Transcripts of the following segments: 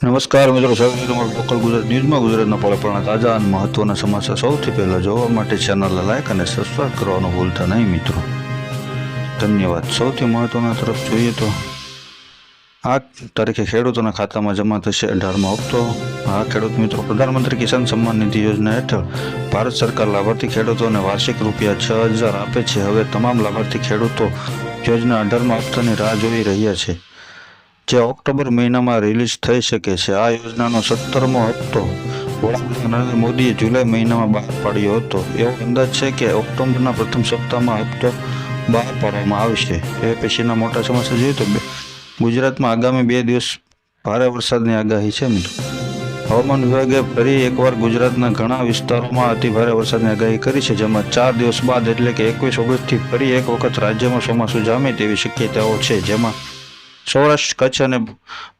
નમસ્કાર મિત્રો, સ્વાગત તમારું લોકલ ગુજરાત ન્યૂઝમાં. ગુજરાતના પળપળના તાજા અને મહત્વના સમાચાર સૌથી પહેલાં જોવા માટે ચેનલને લાઈક અને સબસ્ક્રાઈબ કરવાનું ભૂલતા નહીં મિત્રો. ધન્યવાદ. સૌથી મહત્વના તરફ જોઈએ તો, આ તારીખે ખેડૂતોના ખાતામાં જમા થશે અઢારમો હપ્તો. આ ખેડૂત મિત્રો, પ્રધાનમંત્રી કિસાન સન્માન નિધિ યોજના હેઠળ ભારત સરકાર લાભાર્થી ખેડૂતોને વાર્ષિક રૂપિયા છ હજાર આપે છે. હવે તમામ લાભાર્થી ખેડૂતો યોજના અઢારમા હપ્તાની રાહ જોઈ રહ્યા છે. જે ઓક્ટોબર મહિનામાં રિલીઝ થઈ શકે છે. આ યોજનાનો સત્તરમો હપ્તો વડાપ્રધાન નરેન્દ્ર મોદીએ જુલાઈ મહિનામાં બહાર પાડ્યો હતો. એવો અંદાજ છે કે ઓક્ટોબરના પ્રથમ સપ્તાહમાં હપ્તો બહાર પાડવામાં આવશે. એ પછીના મોટા સમાચાર જોઈએ તો ગુજરાતમાં આગામી બે દિવસ ભારે વરસાદની આગાહી છે, મિત્રો. હવામાન વિભાગે ફરી એકવાર ગુજરાતના ઘણા વિસ્તારોમાં અતિભારે વરસાદની આગાહી કરી છે, જેમાં ચાર દિવસ બાદ એટલે કે એકવીસ ઓગસ્ટથી ફરી એક વખત રાજ્યમાં ચોમાસું જામે તેવી શક્યતાઓ છે, જેમાં સૌરાષ્ટ્ર, કચ્છ અને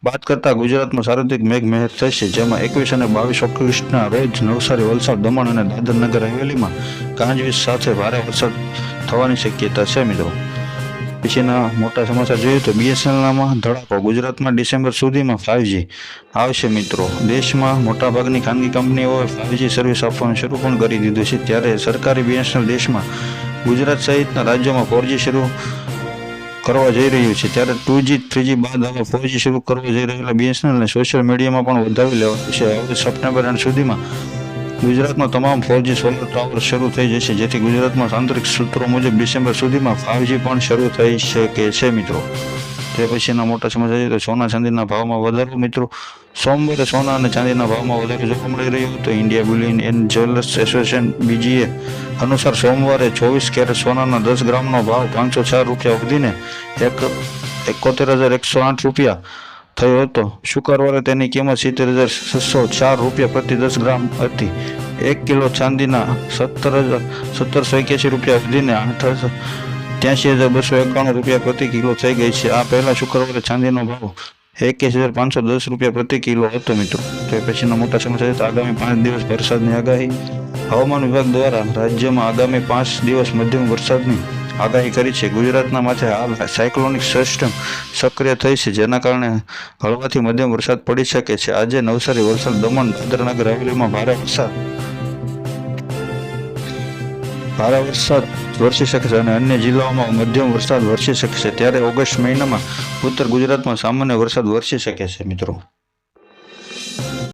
બાદ કરતા ગુજરાતમાં સાર્વત્રિક મેઘમહેર થશે, જેમાં એકવીસ અને બાવીસ ઓગસ્ટના રોજ નવસારી, વલસાડ, દમણ અને દાદરનગર હવેલીમાં ગાંજવીજ સાથે ભારે વરસાદ થવાની શક્યતા છે મિત્રો. પછીના મોટા સમાચાર જોઈએ તો બીએસએનએલમાં ધડાકો. ગુજરાતમાં ડિસેમ્બર સુધીમાં ફાઇવજી આવશે મિત્રો. દેશમાં મોટાભાગની ખાનગી કંપનીઓએ ફાઇવજી સર્વિસ આપવાનું શરૂ પણ કરી દીધું છે. ત્યારે સરકારી બીએસએનએલ દેશમાં ગુજરાત સહિતના રાજ્યોમાં ફોરજી શરૂ કરવા જઈ રહ્યું છે. ત્યારે ટુ જી થ્રીજી બાદ હવે ફોરજી શરૂ કરવા જઈ રહેલા બીએસએનએલને સોશિયલ મીડિયામાં પણ વધાવી લેવાનું છે. હવે સપ્ટેમ્બર એન્ડ સુધીમાં ગુજરાતમાં તમામ ફોરજી સોલર ટાવર શરૂ થઈ જશે. જેથી ગુજરાતમાં આંતરિક સૂત્રો મુજબ ડિસેમ્બર સુધીમાં ફાઇવજી પણ શરૂ થઈ શકે છે મિત્રો. તે મોટા સમાચાર તો સોના ચાંદીના ભાવમાં વધારો. મિત્રો, સોમવારે સોના અને ચાંદીના ભાવમાં વધારો જોવા મળી રહ્યો હતો. India bullion and jewellers association બીજીએ અનુસાર સોમવારે ચોવીસ કેરેટ સોનાના દસ ગ્રામનો ભાવ પાંચસો ચાર રૂપિયા વધીને એક, એકોતેર હજાર એકસો આઠ રૂપિયા થયો હતો. શુક્રવારે તેની કિંમત સિત્તેર હજાર છસો ચાર રૂપિયા પ્રતિ દસ ગ્રામ હતી. એક કિલો ચાંદીના સત્તર હજાર, સત્તરસો એક્યાસી રૂપિયા વધીને આઠ હજાર ત્યાંસી હજાર બસો એકાણું રૂપિયા પ્રતિ કિલો થઈ ગઈ છે. આ પહેલા શુક્રવારે ચાંદીનો ભાવ એકવીસ હજાર પાંચસો દસ રૂપિયા પ્રતિ કિલો હતો મિત્રો. તો પછીના મોટા સમાચાર તો આગામી પાંચ દિવસ વરસાદની આગાહી. હવામાન વિભાગ દ્વારા રાજ્યમાં આગામી પાંચ દિવસ મધ્યમ વરસાદની આગાહી કરી છે. ગુજરાતના માથે હાલ સાયક્લોનિક સિસ્ટમ સક્રિય થઈ છે, જેના કારણે હળવાથી મધ્યમ વરસાદ પડી શકે છે. આજે નવસારી વલસાડ દમણ દાદરનગર હવેલીમાં ભારે વરસાદ ભારે વરસાદ વરસી શકે છે અને અન્ય જિલ્લાઓમાં મધ્યમ વરસાદ વરસી શકે ત્યારે ઓગસ્ટ મહિનામાં ઉત્તર ગુજરાતમાં સામાન્ય વરસાદ વરસી શકે છે મિત્રો.